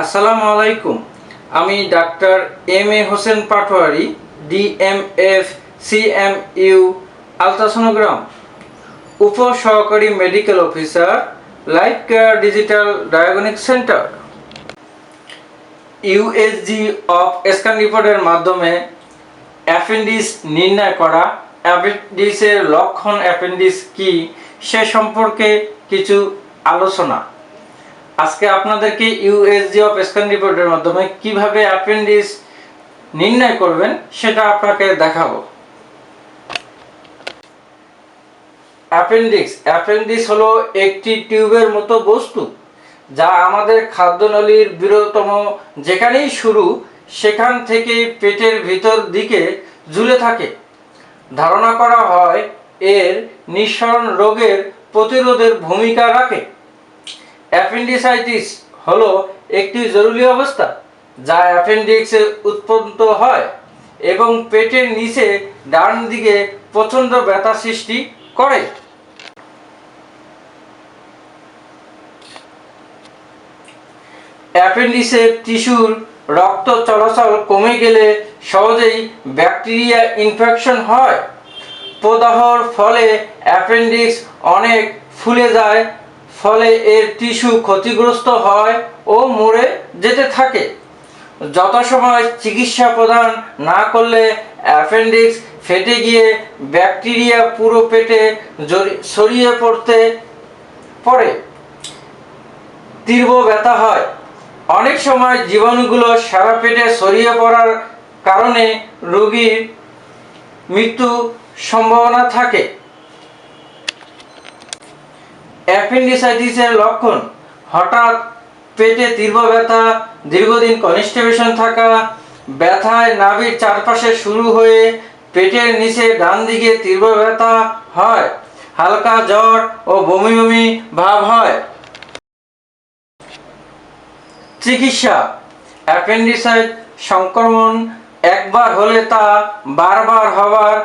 আসসালামু আলাইকুম। আমি doctor M A Hossain Patwari D M F C M U ultrasonogram. উপ সহকারী medical officer life care digital diagnostic centre. U S G of scan রিপোর্টের মাধ্যমে অ্যাপেন্ডিস নির্ণয় করা অ্যাপেন্ডিসের লক্ষণ অ্যাপেন্ডিস কি সে সম্পর্কে কিছু আলোচনা। আজকে আপনাদেরকে ইউএসজি অফ স্ক্যান রিপোর্টের মাধ্যমে কীভাবে অ্যাপেন্ডিস নির্ণয় করবেন সেটা আপনাকে দেখাবো। অ্যাপেন্ডিক্স অ্যাপেন্ডিক্স হলো একটি টিউবের মতো বস্তু যা আমাদের খাদ্যনলীর বৃহত্তম যেখানেই শুরু, সেখান থেকে পেটের ভিতর দিকে ঝুলে থাকে। ধারণা করা হয় এর নিঃসরণ রোগের প্রতিরোধের ভূমিকা রাখে। অ্যাপেন্ডিসাইটিস হলো একটি জরুরি অবস্থা যা অ্যাপেন্ডিক্সে উৎপন্ন হয় এবং পেটের নিচে ডান দিকে প্রচণ্ড ব্যথা সৃষ্টি করে। অ্যাপেন্ডিসের টিস্যুর রক্ত চলাচল কমে গেলে সহজেই ব্যাকটেরিয়া ইনফেকশন হয়। প্রদাহর ফলে অ্যাপেন্ডিক্স অনেক ফুলে যায় ফলে এর টিস্যু ক্ষতিগ্রস্ত হয় ও মরে যেতে থাকে। যথাসময় চিকিৎসা প্রদান না করলে অ্যাপেন্ডিক্স ফেটে গিয়ে ব্যাকটেরিয়া পুরো পেটে ছড়িয়ে পড়তে পড়ে। তীব্র ব্যথা হয়। অনেক সময় জীবাণুগুলো সারা পেটে ছড়িয়ে পড়ার কারণে রোগীর মৃত্যু সম্ভাবনা থাকে। অ্যাপেন্ডিসাইটিসের লক্ষণ। হঠাৎ পেটে তীব্র ব্যথা, দীর্ঘদিন কনস্টিপেশন থাকা, ব্যথায় নাভির চারপাশে শুরু হয়ে পেটের নিচে ডান দিকে তীব্র ব্যথা হয়, হালকা জ্বর ও বমি বমি ভাব হয়। চিকিৎসা। অ্যাপেন্ডিসাইট সংক্রমণ একবার হলে তা বারবার হওয়ার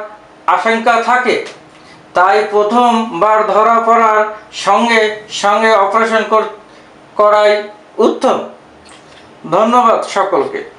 আশঙ্কা থাকে। তাই প্রথমবার ধরা পড়ার সঙ্গে সঙ্গে অপারেশন কর- করাই উত্তম। ধন্যবাদ সকলকে।